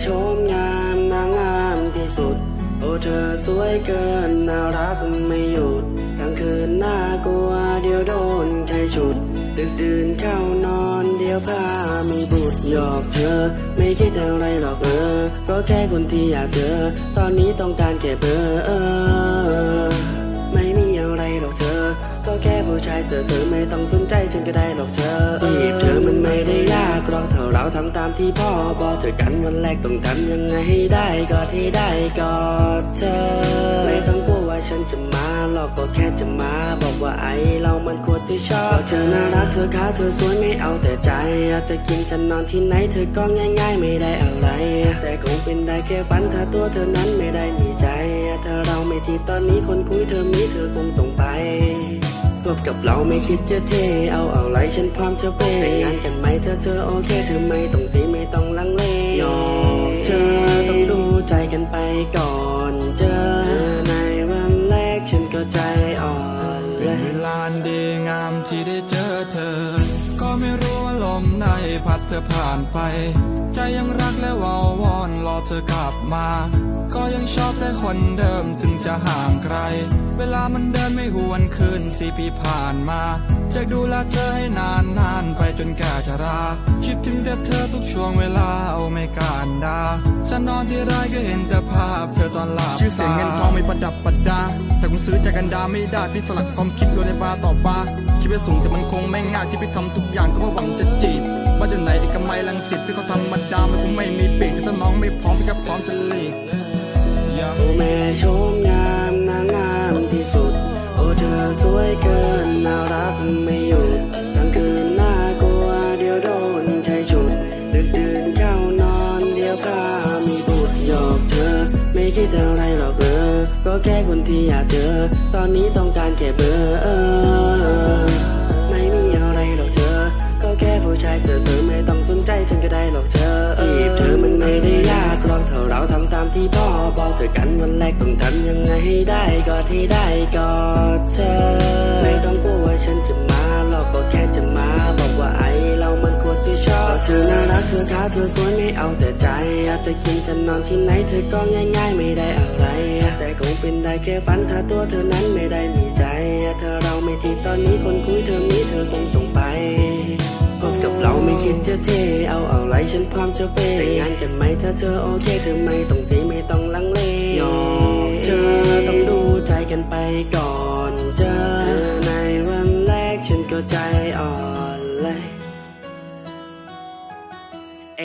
โฉมงามนางงามที่สุด โอ้เธอสวยเกินน่ารักไม่หยุดกลางคืนน่ากลัวเดี๋ยวโดนใครฉุดดึกดื่นเข้านอนเดี๋ยวพามีบุตรหยอกเธอ ไม่คิดอะไรหรอกเออ ก็แค่คนที่อยากเจอ ตอนนี้ต้องการแค่เบอร์เออ ไม่มีอะไรหรอกเธอ ก็แค่ผู้ชายเสือเธอไม่ต้องสนใจฉันก็ได้หรอกเธอ ตามที่พ่อบอกเธอกันวันแรกต้องทำยังไงให้ได้ก็ให้ได้ก็เธอ ไม่ต้องกลัวว่าฉันจะมาหรอกก็แค่จะมา บอกว่าไอเรามันควรที่ชอบเธอน่ารักเธอขาเธอสวยไม่เอาแต่ใจจะกินจะนอนที่ไหนเธอก็ง่าย ๆ ไม่ได้อะไร แต่คงเป็นได้แค่ฝันถ้าตัวเธอนั้นไม่ได้มีใจถ้าเราไม่ทีตอนนี้คนคุยเธอมีเธอคงต้องไป บกับเราไม่คิดจะเท เอาเอาไรฉันพร้อมจะเปแต่งงานกันไหมเธอเธอโอเคเธอไม่ต้องสีไม่ต้องลังเลยอมเธอต้องดูใจกันไปก่อนเจอในวันแรกฉันก็ใจอ่อนเป็นเวลาดีงามที่ได้เจอ พัดเธอผ่านไป ใจยังรักและวาววอนรอเธอกลับมา ก็ยังชอบแต่คนเดิมถึงจะห่างไกล เวลามันเดินไม่หวนคืนสี่ปีผ่านมาจะดูแลเธอให้นานนานไปจนแก่ชรา คิดถึงแต่เธอทุกช่วงเวลาเอาไม่การดา จะนอนที่ไรก็เห็นแต่ภาพเธอตอนหลับชื่อเสียงเงินทองไม่ประดับประดา แต่คงซื้อจากกันดาไม่ได้พี่สลัดความคิดลงในบาต่อบาคิดว่าสูงแต่มันคงไม่ง่ายที่พี่ทำทุกอย่างก็เพราะหวังจะจีบ ว่าเดี๋ยวไหนไอ้กำไมลังสิตพี่เขาธรรมดามันคงไม่มีปีกแต่ถ้าน้องไม่พร้อมพี่ก็พร้อมจะลีกโอ้แม่โฉมงามนางงามที่สุด โอ้เธอสวยเกินน่ารักไม่หยุดกลางคืนน่ากลัวเดี๋ยวโดนใครฉุด ดึกดื่นเข้านอนเดี๋ยวก็มีบุตรหยอกเธอ ไม่คิดอะไรหรอกเออ ก็แค่คนที่อยากเจอ ตอนนี้ต้องการแค่เบอร์ ที่พ่อบอกเธอกันวันแรกต้องทำยังไงให้ได้ก็ให้ได้ก็เธอ ไม่ต้องกลัวว่าฉันจะมาหรอกก็แค่จะมา บอกว่าไอเรามันควรที่ชอบเธอน่ารักเธอขาวเธอสวยไม่เอาแต่ใจอยากจะกินจะนอนที่ไหนเธอก็ง่ายๆไม่ได้อะไร แต่คงเป็นได้แค่ฝันถ้าตัวเธอนั้นไม่ได้มีใจถ้าเราไม่ทีตอนนี้คนคุยเธอมีเธอ ความจะเป็นแต่งงานกันไหมถ้าเธอโอเคเธอไม่ต้องสีไม่ต้องลังเลยอกเธอต้องดูใจกันไปก่อนเจอในวันแรกฉันก็ใจอ่อนเลยเอ